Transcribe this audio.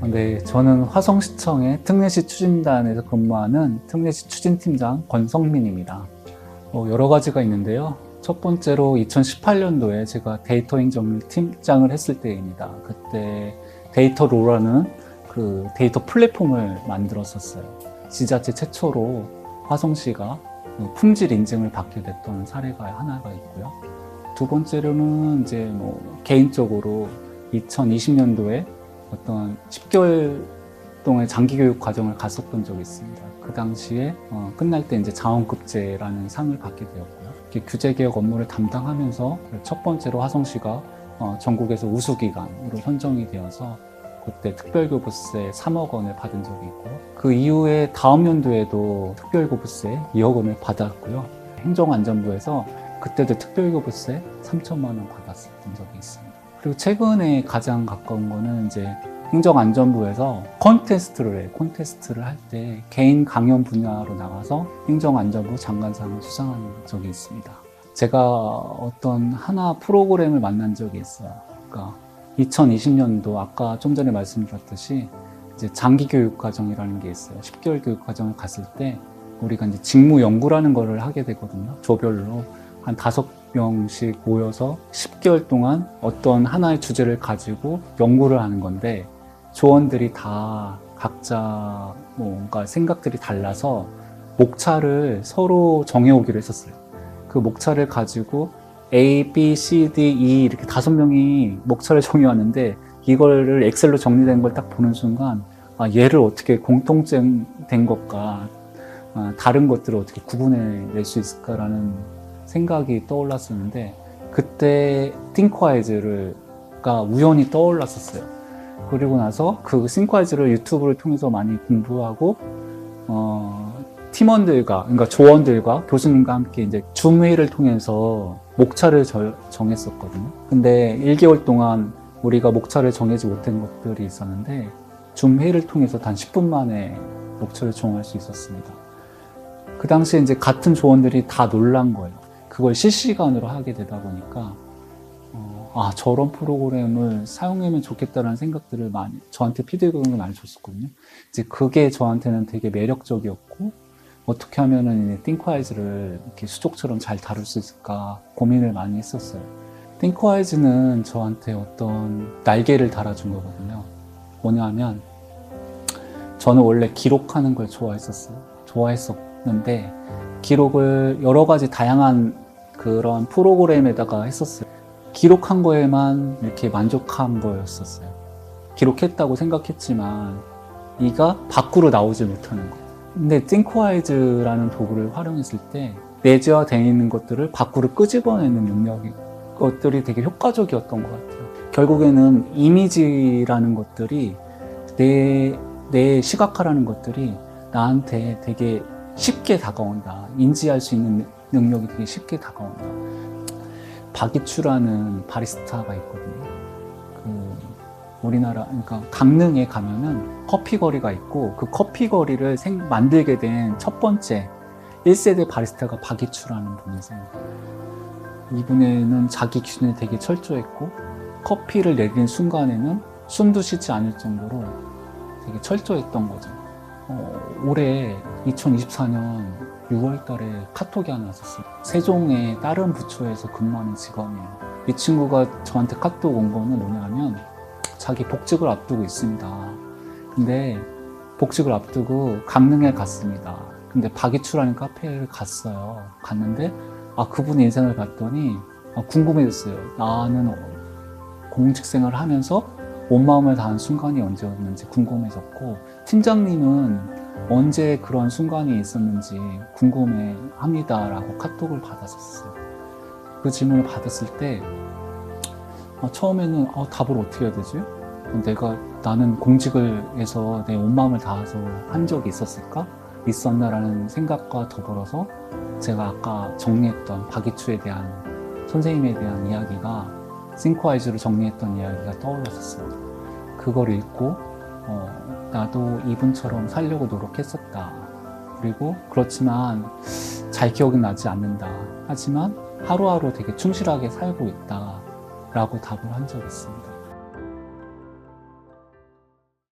네, 저는 화성시청의 특례시 추진단에서 근무하는 특례시 추진팀장 권성민입니다. 어, 여러 가지가 있는데요. 첫 번째로 2018년도에 제가 데이터 행정률 팀장을 했을 때입니다. 그때 데이터 로라는 그 데이터 플랫폼을 만들었었어요. 지자체 최초로 화성시가 그 품질 인증을 받게 됐던 사례가 하나가 있고요. 두 번째로는 이제 뭐 개인적으로 2020년도에 어떤 10개월 동안 장기 교육 과정을 갔었던 적이 있습니다. 그 당시에 어, 끝날 때 이제 자원급제라는 상을 받게 되었고요. 규제 개혁 업무를 담당하면서 첫 번째로 화성시가 어, 전국에서 우수기관으로 선정이 되어서 그때 특별교부세 3억 원을 받은 적이 있고요. 그 이후에 다음 연도에도 특별교부세 2억 원을 받았고요. 행정안전부에서 그때도 특별교부세 3천만 원 받았었던 적이 있습니다. 그리고 최근에 가장 가까운 거는 이제 행정안전부에서 콘테스트를 해요. 콘테스트를 할 때 개인 강연 분야로 나가서 행정안전부 장관상을 수상한 적이 있습니다. 제가 어떤 하나 프로그램을 만난 적이 있어요. 그러니까 2020년도 아까 좀 전에 말씀드렸듯이 이제 장기 교육 과정이라는 게 있어요. 10개월 교육 과정을 갔을 때 우리가 이제 직무 연구라는 거를 하게 되거든요. 조별로 한 다섯 명씩 모여서 10개월 동안 어떤 하나의 주제를 가지고 연구를 하는 건데 조원들이 다 각자 뭔가 생각들이 달라서 목차를 서로 정해오기로 했었어요. 그 목차를 가지고 A, B, C, D, E 이렇게 다섯 명이 목차를 정해왔는데 이거를 엑셀로 정리된 걸 딱 보는 순간 아, 얘를 어떻게 공통점 된 것과 아, 다른 것들을 어떻게 구분해 낼 수 있을까라는 생각이 떠올랐었는데 그때 띵ኳ이즈가 우연히 떠올랐었어요. 그리고 나서 그 싱콰이즈를 유튜브를 통해서 많이 공부하고 어, 팀원들과 그러니까 조원들과 교수님과 함께 이제 줌 회의를 통해서 목차를 저- 정했었거든요. 근데 1개월 동안 우리가 목차를 정하지 못한 것들이 있었는데 줌 회의를 통해서 단 10분 만에 목차를 정할 수 있었습니다. 그 당시에 이제 같은 조원들이 다 놀란 거예요. 그걸 실시간으로 하게 되다 보니까 어, 아 저런 프로그램을 사용하면 좋겠다라는 생각들을 많이 저한테 피드백을 많이 줬었거든요. 이제 그게 저한테는 되게 매력적이었고 어떻게 하면은 이 띵크와이즈를 이렇게 수족처럼 잘 다룰 수 있을까 고민을 많이 했었어요. 띵크와이즈는 저한테 어떤 날개를 달아준 거거든요. 뭐냐면 저는 원래 기록하는 걸 좋아했었어요. 좋아했었는데 기록을 여러 가지 다양한 그런 프로그램에다가 했었어요. 기록한 거에만 이렇게 만족한 거였었어요. 기록했다고 생각했지만 이가 밖으로 나오지 못하는 거. 근데 띵크와이즈라는 도구를 활용했을 때 내재화되어 있는 것들을 밖으로 끄집어내는 능력이 것들이 되게 효과적이었던 것 같아요. 결국에는 이미지라는 것들이 내, 내 시각화라는 것들이 나한테 되게 쉽게 다가온다. 인지할 수 있는 능력이 되게 쉽게 다가온다. 박이추라는 바리스타가 있거든요. 그 우리나라 그러니까 강릉에 가면은 커피 거리가 있고 그 커피 거리를 생, 만들게 된 첫 번째 1세대 바리스타가 박이추라는 분이세요. 이분에는 자기 기준에 되게 철저했고 커피를 내리는 순간에는 숨도 쉬지 않을 정도로 되게 철저했던 거죠. 어, 올해 2024년 6월 달에 카톡이 하나 왔었어요. 세종의 다른 부처에서 근무하는 직원이에요. 이 친구가 저한테 카톡 온 거는 뭐냐면 자기 복직을 앞두고 있습니다. 근데 복직을 앞두고 강릉에 갔습니다. 근데 박이추라는 카페를 갔어요. 갔는데 아 그분의 인생을 봤더니 아, 궁금해졌어요. 나는 공직 생활을 하면서 온 마음을 다한 순간이 언제였는지 궁금해졌고 팀장님은 언제 그런 순간이 있었는지 궁금해 합니다라고 카톡을 받았었어요. 그 질문을 받았을 때 아, 처음에는 어, 답을 어떻게 해야 되지? 내가 나는 공직을 해서 내 온 마음을 다해서 한 적이 있었을까? 있었나라는 생각과 더불어서 제가 아까 정리했던 박이추에 대한 선생님에 대한 이야기가 싱크와이즈로 정리했던 이야기가 떠올랐었습니다. 그걸 읽고 어, 나도 이분처럼 살려고 노력했었다. 그리고 그렇지만 잘 기억은 나지 않는다. 하지만 하루하루 되게 충실하게 살고 있다. 라고 답을 한 적이 있습니다.